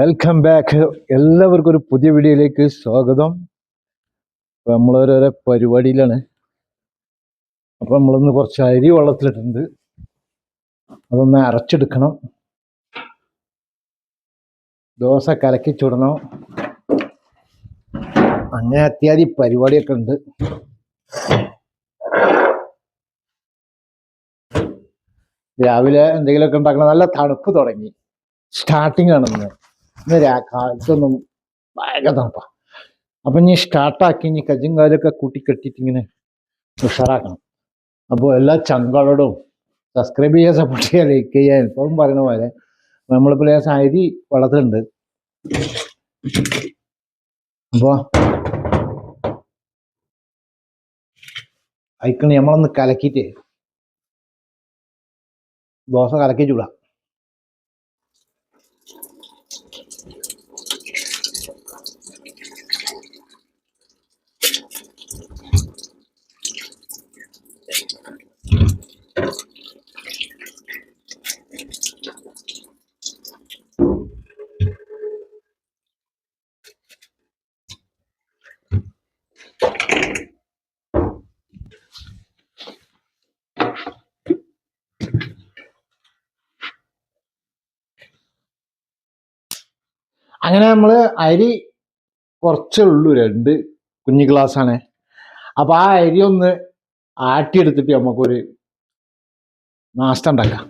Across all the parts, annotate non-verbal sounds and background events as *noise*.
Welcome back എല്ലാവർക്കും ഒരു പുതിയ വീഡിയോയിലേക്ക് സ്വാഗതം. അപ്പൊ നമ്മളോരോരോ പരിപാടിയിലാണ്. അപ്പം നമ്മളിന്ന് കുറച്ച് അരി വെള്ളത്തിലിട്ടുണ്ട് അതൊന്ന് അരച്ചെടുക്കണം. ദോശ കലക്കി ചുടണം. അങ്ങനെ അത്യാദി പരിപാടിയൊക്കെ ഉണ്ട്. രാവിലെ എന്തെങ്കിലുമൊക്കെ ഉണ്ടാക്കണം. നല്ല തണുപ്പ് തുടങ്ങി. സ്റ്റാർട്ടിങ് ആണ് ഇന്ന് ഭയങ്കരപ്പ അപ്പൊ ഇനി സ്റ്റാർട്ടാക്കി ഇനി കജ്ജും കാലൊക്കെ കൂട്ടി കെട്ടിയിട്ട് ഇങ്ങനെ ഉഷാറാക്കണം. അപ്പോൾ എല്ലാ ചങ്കളോടും സബ്സ്ക്രൈബ് ചെയ്യാൻ സപ്പോർട്ട് ചെയ്യാൻ ലൈക്ക് ചെയ്യാൻ എപ്പോഴും പറയുന്ന പോലെ നമ്മളിപ്പോൾ ലേശം അരി വെള്ളത്തിലുണ്ട് അപ്പോൾ അയക്കണി നമ്മളൊന്ന് കലക്കിയിട്ട് ദോശ കലക്കി ചൂടാം. അങ്ങനെ നമ്മൾ അരി കുറച്ചേ ഉള്ളൂ രണ്ട് കുഞ്ഞു ഗ്ലാസ്സാണ്. അപ്പോൾ അപ്പൊ ആ അരി ഒന്ന് ആട്ടിയെടുത്തിട്ട് നമുക്കൊരു നാസ്ത ഉണ്ടാക്കാം.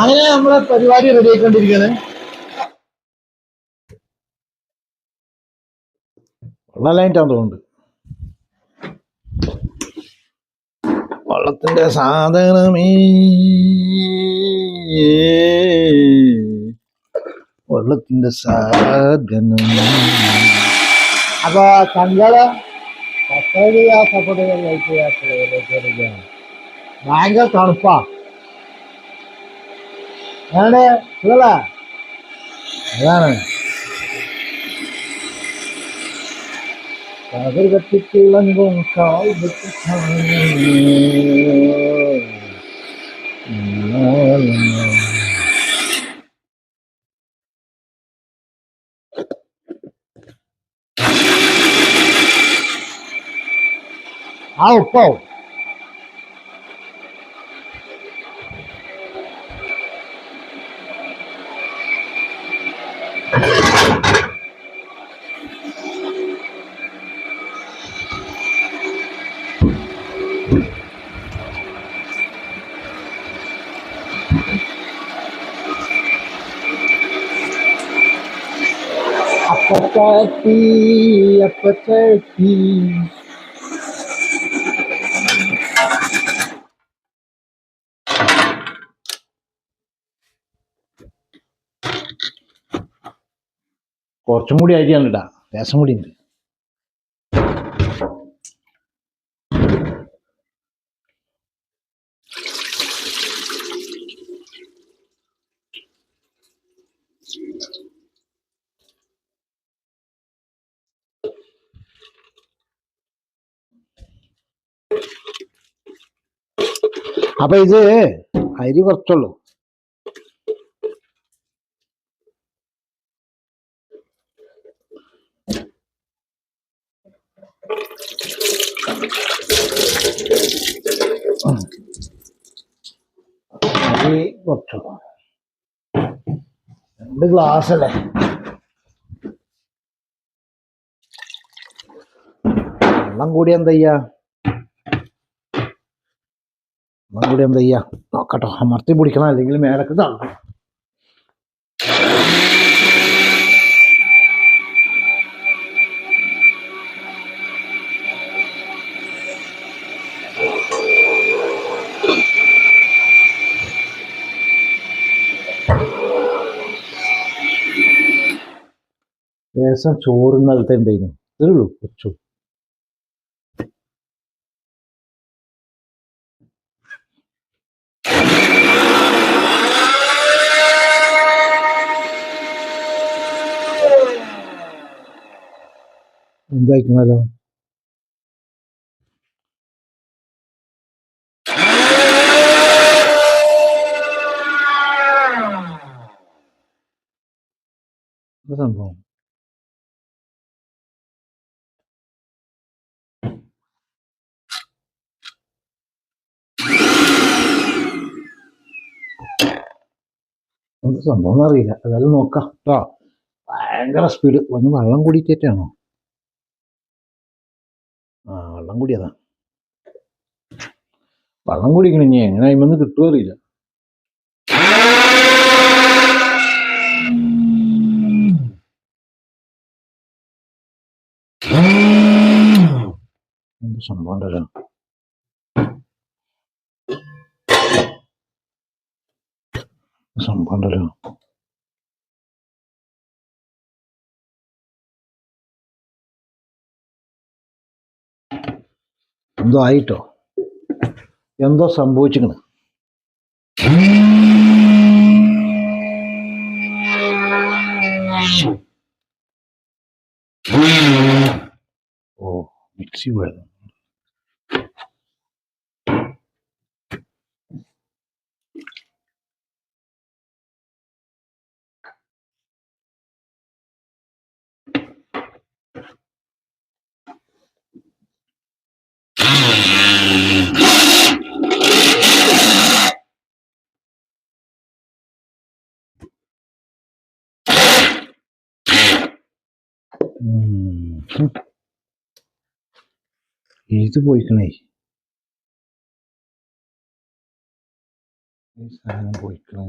അങ്ങനെ നമ്മളെ പരിപാടി റെഡി ആയിക്കൊണ്ടിരിക്കുന്നത് വെള്ളമായിട്ടാന്ന് തോന്നുന്നുണ്ട്. വള്ളത്തിന്റെ സാധനമേ. വള്ളത്തിന്റെ സാധനമേ. അപ്പൊ തങ്ങൾ സബ്സ്ക്രൈബ് ചെയ്യാ സപ്പോർട്ട് ചെയ്യാൻ ലൈക്ക് ചെയ്യാത്ത ഭയങ്കര അതാണ്. കതിർ കത്തിത്തിളങ്ങും കാൽ വെച്ച് apathy. അപ്പച്ചട്ടി കുറച്ചും കൂടി അരിയാണ് കേട്ടാ രസം കൂടി ഉണ്ട് അപ്പൊ ഇത് അരി കുറച്ചുള്ളൂ. അരി കുറച്ചുള്ളൂ രണ്ട് ഗ്ലാസ് അല്ലേ? വെള്ളം കൂടി എന്താ വെള്ളം കൂടി എന്താ ചെയ്യാ? നോക്കട്ടോ. അമർത്തി പിടിക്കണം അല്ലെങ്കിൽ മേലക്ക് തള്ളണം ലേശം ചോറ് നിലത്തെ ഉണ്ടായിരുന്നു ഇത്രേ ഉള്ളൂ. കുറച്ചു എന്തായിക്കണല്ലോ സംഭവം? സംഭവം അറിയില്ല അതായത് നോക്കാം കേട്ടോ ഭയങ്കര സ്പീഡ് ഒന്ന് വെള്ളം കൂടിയിട്ടേറ്റാണോ? ആ വെള്ളം കൂടിയതാ വെള്ളം കുടിക്കണം ഇനി എങ്ങനെ അയിമെന്ന് കിട്ടുമോ അറിയില്ല എന്ത് സംഭവം ഉണ്ടല്ലോ സംഭവം ഉണ്ടല്ലോ എന്തോ ആയിട്ടോ? എന്തോ സംഭവിച്ചിക്കണ്. ഓ മിക്സി പോയത്. ഇത് പോയിക്കണേ ഈ സാധനം പോയിക്കണേ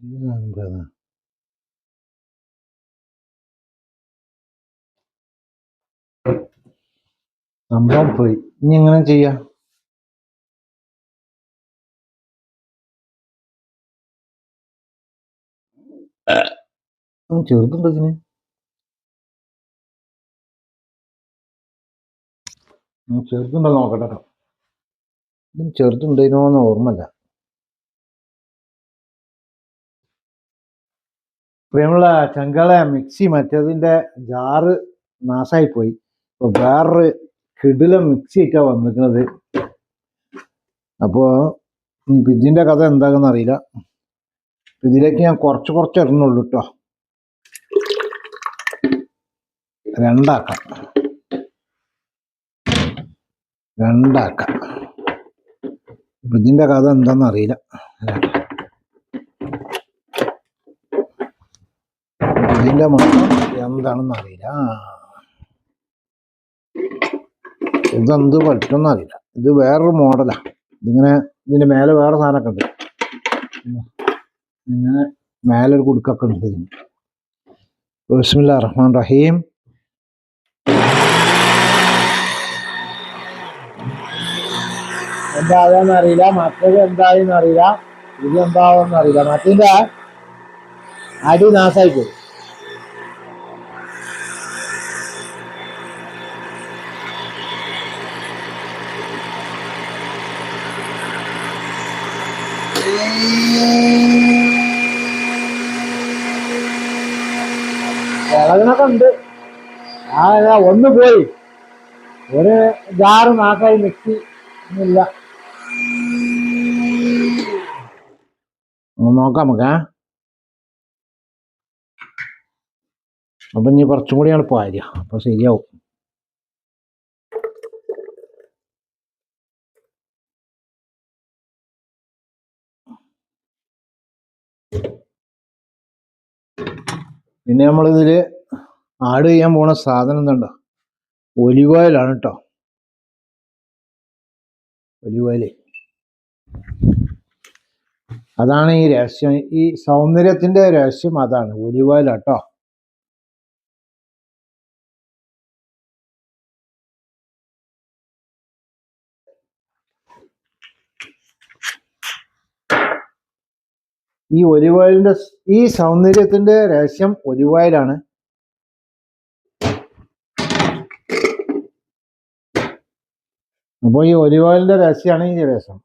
ഈ സാധനം പോയതാ സംഭവം പോയി ഇനി എങ്ങനെ ചെയ്യാ ചെറുതുണ്ട് ഇതിന് ചെറുതുണ്ടോ നോക്കട്ടെ ട്ടോ. ഇതിന് ചെറുതുണ്ടതിനോന്ന് ഓർമ്മല്ല പ്രിയമുള്ള ചങ്കള മിക്സി മറ്റേതിന്റെ ജാറ് നാശമായി പോയി. അപ്പോൾ വേറൊരു കിടില മിക്സി ഒക്കെ വന്നിരിക്കുന്നത്. അപ്പോൾ ഈ ഇതിന്റെ കഥ എന്താകുന്ന അറിയില്ല. ഇതിലേക്ക് ഞാൻ കുറച്ച് കുറച്ച് ഇറങ്ങുള്ളൂ കേട്ടോ രണ്ടാക്കാം. രണ്ടാക്കാം. ഇപ്പൊ ഇതിന്റെ കഥ എന്താണെന്ന് അറിയില്ല. ഇതിന്റെ മണം എന്താണെന്ന് അറിയില്ല. ഇതെന്ത് പറ്റുമെന്ന് അറിയില്ല. ഇത് വേറൊരു മോഡലാ. ഇതിങ്ങനെ ഇതിന്റെ മേലെ വേറെ സാധനമൊക്കെ ഉണ്ട്. ഇങ്ങനെ മേലെ ഒരു കുടുക്കൊക്കെ ഉണ്ട് ഇതിന്. റഹ്മാൻ റഹീം. എന്താകുമെന്ന് അറിയില്ല. മറ്റത് എന്തായെന്ന് അറിയില്ല. ഇത് എന്താവുമെന്ന് അറിയില്ല. മറ്റേന്റെ അടി നാശമായി പോയി ഒന്ന് പോയി. ഒരു ജാറ് നാക്കായി മിക്സി ഒന്നുമില്ല നോക്കാം നമുക്ക്? അപ്പൊ ഇനി കുറച്ചും കൂടി എളുപ്പമായിരിക്കും അപ്പൊ ശരിയാവും. പിന്നെ നമ്മളിതിൽ ആഡ് ചെയ്യാൻ പോണ സാധനം എന്തുണ്ടോ? ഒലിവ് ഓയിലാണ് കേട്ടോ ഒലിവ് ഓയിൽ. അതാണ് ഈ രഹസ്യം. ഈ സൗന്ദര്യത്തിന്റെ രഹസ്യം അതാണ്. ഒലിവ് ഈ ഒലിവ് ഈ സൗന്ദര്യത്തിന്റെ രഹസ്യം ഒലിവായിലാണ് അപ്പോൾ ഈ ഒലിവ് രഹസ്യമാണ് ഈ രസം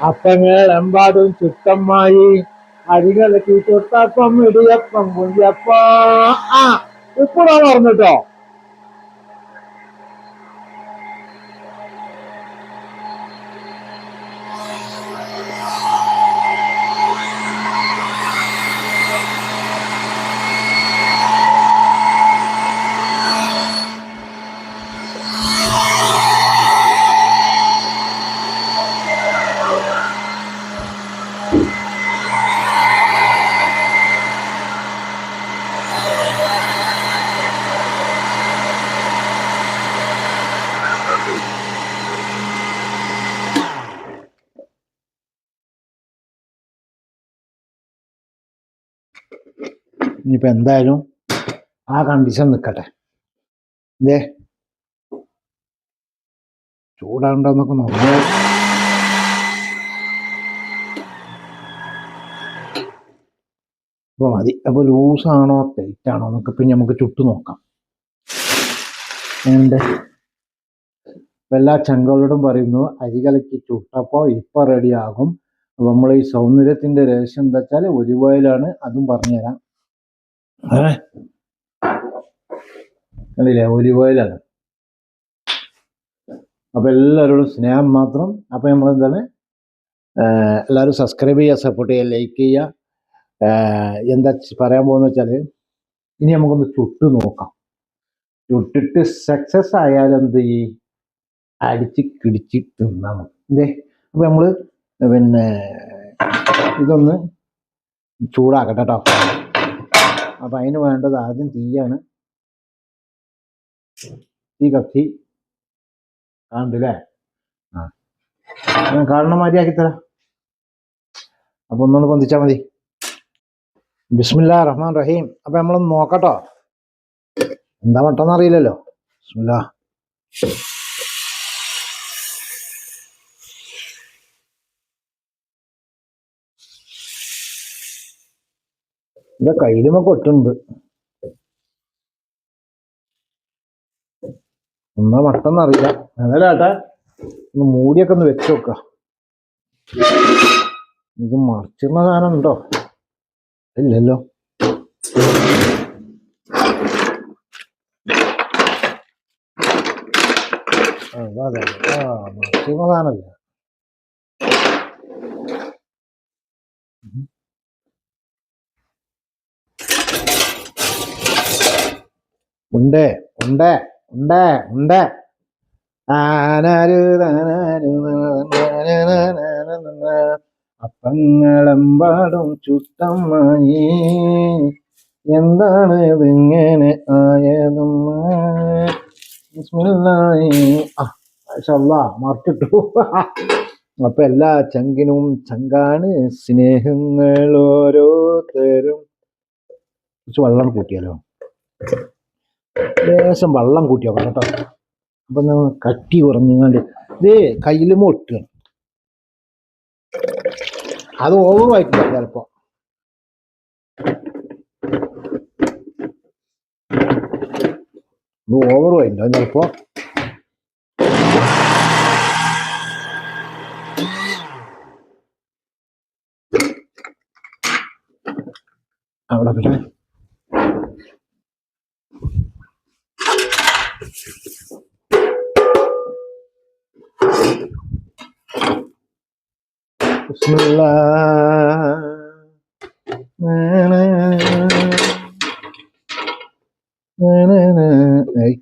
അപ്പങ്ങൾ എമ്പാടും ചുത്തമായി അരികലക്കി ചുട്ടപ്പം ഇടിയപ്പം കുഞ്ഞപ്പ ഉപ്പിടാൻ പറഞ്ഞിട്ടോ ഇനിയിപ്പോ എന്തായാലും ആ കണ്ടീഷൻ നിൽക്കട്ടെ. ഇതേ ചൂടാണ്ടോന്നൊക്കെ നോക്കാം. അപ്പൊ മതി. അപ്പൊ ലൂസാണോ ടൈറ്റ് ആണോ എന്നൊക്കെ പിന്നെ നമുക്ക് ചുട്ടു നോക്കാം. ഉണ്ട് എല്ലാ ചങ്കളോടും പറയുന്നു അരി കലക്കി ചുട്ടപ്പോൾ ഇപ്പൊ റെഡിയാകും അപ്പൊ നമ്മൾ ഈ സൗന്ദര്യത്തിന്റെ രഹസ്യം എന്താ വെച്ചാൽ അതും പറഞ്ഞുതരാം. ഏ? കണ്ടില്ലേ? ഒരുവായിലാണ് അപ്പൊ എല്ലാവരോടും സ്നേഹം മാത്രം. അപ്പൊ നമ്മളെന്താണ്? എല്ലാവരും സബ്സ്ക്രൈബ് ചെയ്യുക സപ്പോർട്ട് ചെയ്യുക ലൈക്ക് ചെയ്യുക. എന്താ പറയാൻ പോകുന്ന വെച്ചാൽ ഇനി നമുക്കൊന്ന് ചുട്ട് നോക്കാം. ചുട്ടിട്ട് സക്സസ് ആയാലെന്ത് ചെയ്യും? അടിച്ച് കിടിച്ച് തിന്നാം നമുക്ക് അപ്പോൾ അപ്പൊ നമ്മൾ പിന്നെ ഇതൊന്ന് ചൂടാക്കട്ടെ കേട്ടോ അപ്പൊ അതിന് വേണ്ടത് ആദ്യം തീയാണ്. തീ കത്തി. കാണണ്ടല്ലേ ആ. ഞാൻ കാണുന്ന മാതിരി ആക്കി തരാം. അപ്പൊ ഒന്നുകൊണ്ട് പൊന്തിച്ചാ മതി. ബിസ്മില്ല റഹ്മാൻ റഹീം. അപ്പൊ നമ്മളൊന്ന് നോക്കട്ടോ. എന്താ മട്ടെന്ന് അറിയില്ലല്ലോ. ബിസ്മില്ലാ ഇത് കയ്യിലുമൊക്കെ കൊട്ടുണ്ട്. ഒന്നാ മട്ടെന്നറിയില്ല. അതല്ല ഏട്ടാ ഒന്ന് മൂടിയൊക്കെ ഒന്ന് വെച്ച് നോക്ക. ഇത് മറിച്ചിരുന്ന സാധനം ഉണ്ടോ? ഇല്ലല്ലോ. അതെ അതെ. ആ മറിച്ചിരുന്ന സാധനല്ല? ഉണ്ട് ഉണ്ട് ഉണ്ട് ഉണ്ട്. അപ്പങ്ങളം പാടും. ചുട്ടമ്മായി. എന്താണ് ഇതിങ്ങനെ ആയതും ബിസ്മില്ലാഹി. ആ മാഷല്ലാ മറിച്ചിട്ടു അപ്പൊ എല്ലാ ചങ്കിനും ചങ്കാണ് സ്നേഹങ്ങൾ ഓരോരുത്തരും. കുറച്ച് വെള്ളം കൂട്ടിയാലോ? ലേശം വെള്ളം കൂട്ടിയോ കേട്ടോ. അപ്പൊ ഒന്ന് കട്ടി കുറഞ്ഞാണ്ട് ഇത് കയ്യിൽ ഒട്ടുകയാണ് അത് ഓവർ ആയിട്ടില്ല ചിലപ്പോ. ഇത് ഓവർ ആയിട്ടോ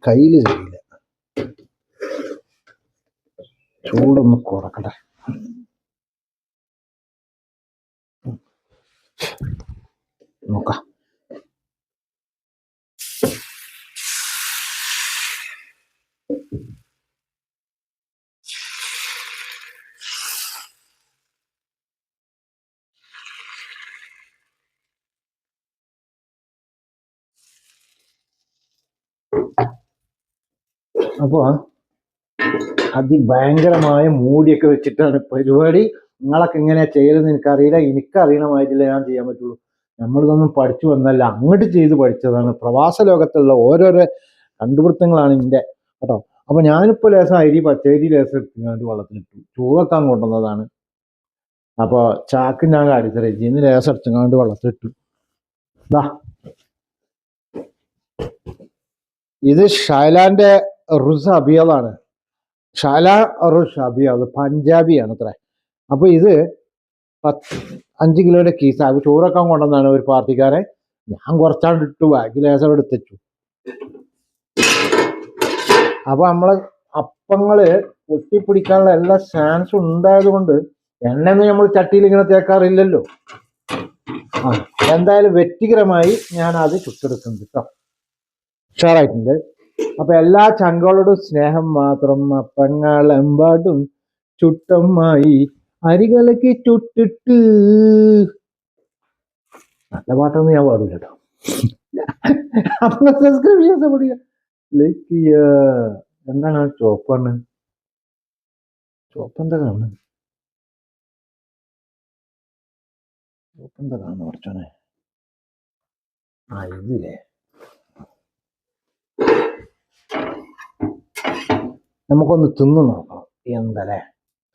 കയ്യിൽ ചെയ്യില്ല ചൂടൊന്ന് കുറക്കട്ടെ നോക്കാം അപ്പോ അതിഭയങ്കരമായ മൂടിയൊക്കെ വെച്ചിട്ടാണ് പരിപാടി. നിങ്ങളൊക്കെ എങ്ങനെയാ ചെയ്യലെന്ന് എനിക്കറിയില്ല. എനിക്കറിയണമായിട്ടില്ല ഞാൻ ചെയ്യാൻ പറ്റുള്ളൂ. നമ്മളിതൊന്നും പഠിച്ചു വന്നല്ല അങ്ങോട്ട് ചെയ്ത് പഠിച്ചതാണ്. പ്രവാസ ലോകത്തുള്ള ഓരോരോ കണ്ടുപിടുത്തങ്ങളാണ് എന്റെ കേട്ടോ? അപ്പൊ ഞാനിപ്പോ ലേസം അരി പച്ചരി ലേസം എടുത്തുകൊണ്ട് വെള്ളത്തിലിട്ടു. ചോറ് വെക്കാൻ കൊണ്ടുവന്നതാണ്. അപ്പോൾ ചാക്ക് ഞാൻ കാണിച്ചത് ഇന്ന് ലേസം അടിച്ചങ്ങാണ്ട് വെള്ളത്തിലിട്ടു. ഇത് ഷൈലാന്റെ റുസ് അബിയതാണ് ഷാല റുസ് അബിയാദ് പഞ്ചാബിയാണ് അത്ര. അപ്പൊ ഇത് പത്ത് അഞ്ച് കിലോയുടെ കീസ് അത് ചോറൊക്കെ കൊണ്ടുവന്നാണ് ഒരു പാർട്ടിക്കാരെ ഞാൻ കുറച്ചാണ്ട് ഇട്ടു ബാക്കി ലേസം എടുത്തു അപ്പൊ നമ്മൾ അപ്പങ്ങൾ പൊട്ടിപ്പിടിക്കാനുള്ള എല്ലാ ചാൻസും ഉണ്ടായത് കൊണ്ട് എണ്ണയൊന്നും നമ്മൾ ചട്ടിയിൽ ഇങ്ങനെ തേക്കാറില്ലല്ലോ. ആ എന്തായാലും വ്യക്തികരമായി ഞാൻ അത് ചുട്ടെടുക്കുന്നുണ്ട് കേട്ടോ ഉഷാറായിട്ടുണ്ട്. അപ്പൊ എല്ലാ ചങ്കളോടും സ്നേഹം മാത്രം അപ്പങ്ങളെമ്പാടും ചുട്ടമായി അരികലക്ക് ചുട്ടിട്ട്. നല്ല പാട്ടൊന്നും ഞാൻ പാടില്ല കേട്ടോ. അപ്പൊ സബ്സ്ക്രൈബ് ലൈക്ക് എന്താണ് ആ ചോപ്പാണ് ചോപ്പ് എന്താ കാണുന്നത്? ചോപ്പ് എന്താ കാണുന്നത് ആ ഇതില്ലേ? നമുക്കൊന്ന് തിന്നു നോക്കാം. എന്തല്ലേ?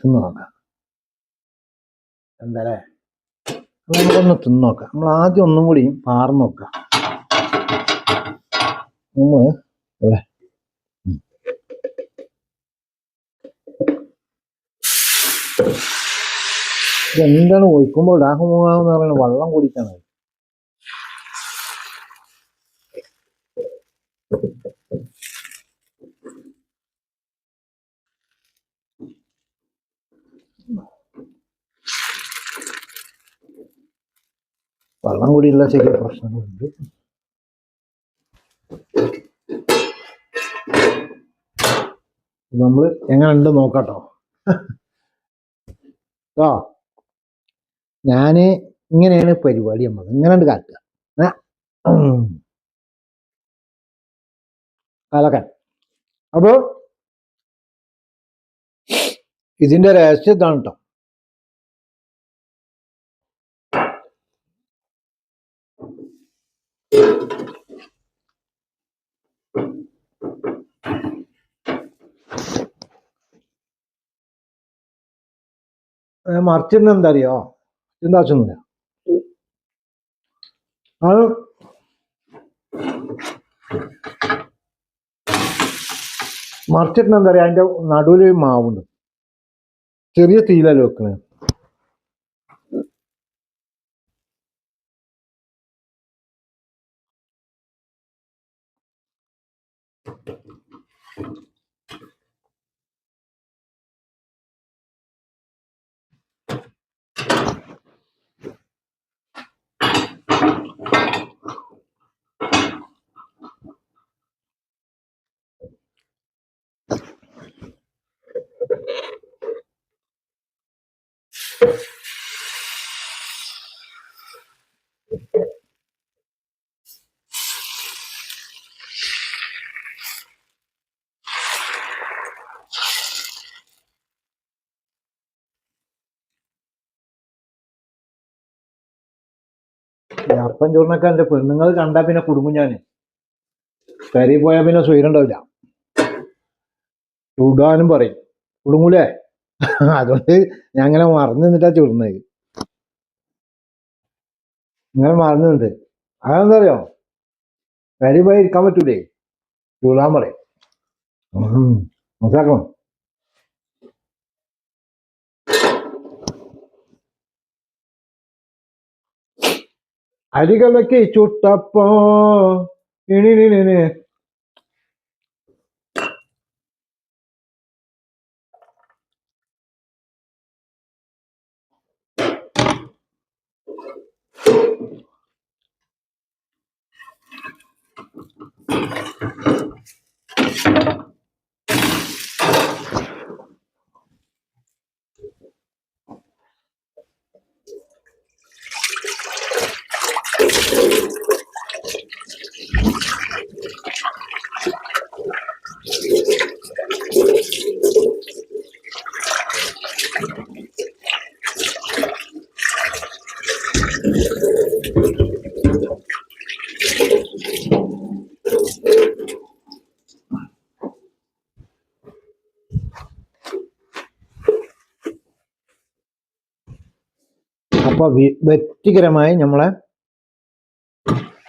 തിന്നു നോക്കാം. എന്തല്ലേ? നമുക്കൊന്ന് തിന്നു നോക്കാം. നമ്മൾ ആദ്യം ഒന്നും കൂടി പാർന്ന് നോക്കാം. നമ്മൾ അല്ലേ? എന്താണ് ഒഴിക്കുമ്പോൾ ഡാഹമുഖാന്ന് പറയുന്നത്? വെള്ളം കുടിക്കാണ് വെള്ളം കൂടിയുള്ള ചെറിയ പ്രശ്നങ്ങളുണ്ട് നമ്മൾ എങ്ങനെയുണ്ട് നോക്കാട്ടോ. ആ ഞാൻ ഇങ്ങനെയാണ് പരിപാടി നമ്മൾ ഇങ്ങനെ ഉണ്ട് കാട്ടുക. കലക്കൻ അപ്പോ ഇതിന്റെ രഹസ്യം ഇതാണ് കേട്ടോ മറിച്ചിരുന്ന എന്താ അറിയോ എന്താ ആവശ്യമൊന്നുമില്ല. അത് മറിച്ചിട്ട് എന്താ പറയാ അതിന്റെ നടുവിൽ മാവുണ്ട്. ചെറിയ തീലല്ല വെക്കണേ. അപ്പം ചോറിനൊക്കെ എന്റെ പെണ്ണുങ്ങൾ കണ്ടാ പിന്നെ കുടുങ്ങും ഞാൻ കരി പോയാ പിന്നെ സ്വൈരം ഉണ്ടാവില്ല ചൂടാനും പറയും. കുടുങ്ങൂലേ? *laughs* അതുകൊണ്ട് ഞാൻ അങ്ങനെ മറന്നു നിന്നിട്ടാ ചൂടുന്നത് ഇങ്ങനെ മറന്നു നിന്നിട്ട്. അതെന്താ അറിയോ കരി പോയി ഇരിക്കാൻ പറ്റൂലേ? ചൂടാൻ പറയും. മനസ്സിലാക്കണം? அடிகளுக்கு சுட்டப்போ இனி വ്യക്തിപരമായി നമ്മളെ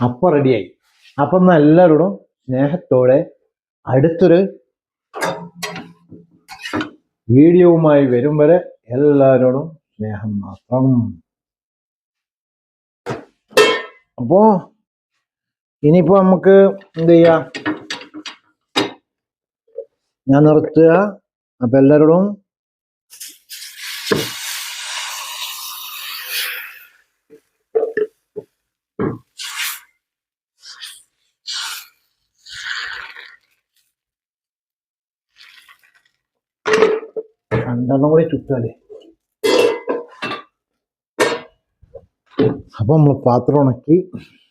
അപ്പം റെഡിയായി അപ്പം എല്ലാവരോടും സ്നേഹത്തോടെ അടുത്തൊരു വീഡിയോവുമായി വരും വരെ എല്ലാവരോടും സ്നേഹം മാത്രം. അപ്പോ ഇനിയിപ്പോ നമുക്ക് എന്ത് ചെയ്യാം? ഞാൻ നിർത്തുക. അപ്പൊ എല്ലാവരോടും രണ്ടെണ്ണം കൂടി ചുറ്റാലേ അപ്പൊ നമ്മൾ പാത്രം ഉണക്കി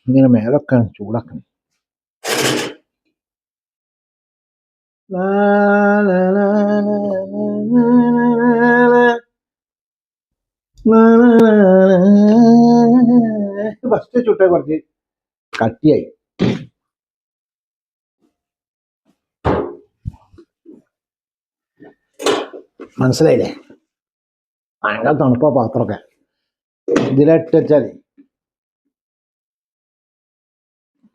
ഇങ്ങനെ മേലൊക്കെയാണ് ചൂടാക്കണം. ഫസ്റ്റ് ചുട്ട കുറച്ച് കട്ടിയായി മനസ്സിലായില്ലേ? ഭയങ്കര തണുപ്പാ പാത്രമൊക്കെ. ഇതിലിട്ട് വെച്ചാൽ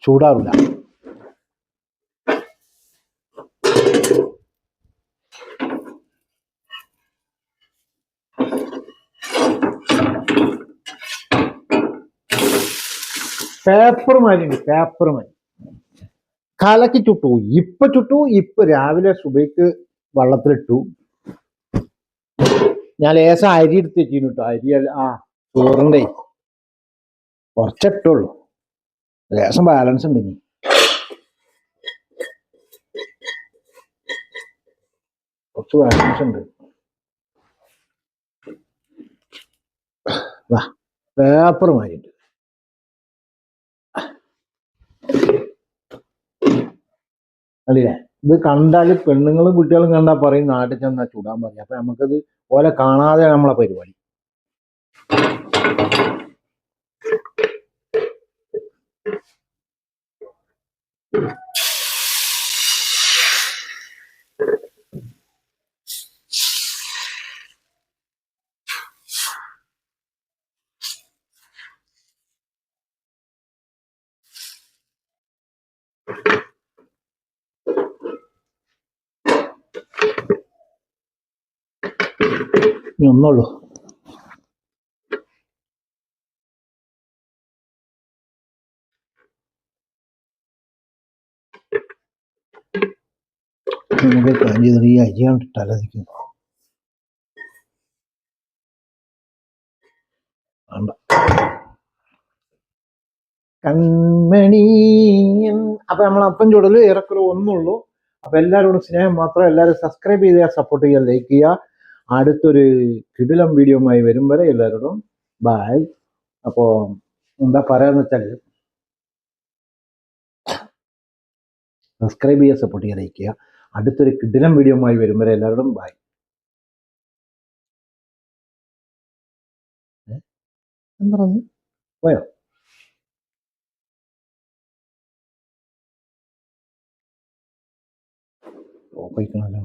ചൂടാറില്ല പേപ്പർ മാതിരി പേപ്പർ മാതിരി കലക്കി ചുട്ടു. ഇപ്പൊ ചുട്ടു ഇപ്പൊ രാവിലെ സുബൈക്ക് വെള്ളത്തിലിട്ടു. ഞാൻ ലേശം അരി എടുത്ത് വെച്ചിരുന്നു കേട്ടോ അരി ആ ചോറിന്റെ. കുറച്ചിട്ടുള്ളൂ. ലേശം ബാലൻസ് ഉണ്ട് ഇനി. കുറച്ച് ബാലൻസ് ഉണ്ട്. പേപ്പർ മാറിയിട്ട്. അല്ലേ ഇത് കണ്ടാൽ പെണ്ണുങ്ങളും കുട്ടികളും കണ്ടാൽ പറയും നാട്ടിൽ ചെന്നാൽ ചൂടാൻ പറയും. അപ്പൊ നമുക്കത് ഓലെ കാണാതെ നമ്മളെ പരിപാടി. ഇനി ഒന്നുള്ളൂ നമുക്ക് കാര്യം ചെയ്തിട്ട് ഈ അരിയാണ് ഇട്ടാലോ അതിക്ക് വേണ്ട കൺമണി അപ്പൊ നമ്മൾ അപ്പം ചൂടൽ ഏറെക്കുറെ ഒന്നുള്ളൂ. അപ്പൊ എല്ലാവരോടും സ്നേഹം മാത്രം എല്ലാവരും സബ്സ്ക്രൈബ് ചെയ്യുക സപ്പോർട്ട് ചെയ്യുക ലൈക്ക് ചെയ്യുക. അടുത്തൊരു കിടിലം വീഡിയോയുമായി വരും വരെ എല്ലാവരോടും ബായ് അപ്പോൾ എന്താ പറയാന്ന് വെച്ചാൽ സബ്സ്ക്രൈബ് ചെയ്യുക സപ്പോർട്ട് ചെയ്യാൻ അയക്കുക അടുത്തൊരു കിടിലം വീഡിയോയുമായി വരും വരെ എല്ലാവരോടും ബായ് എന്താ പറഞ്ഞു? പോയോ? ഓ പോയിക്കണല്ലോ.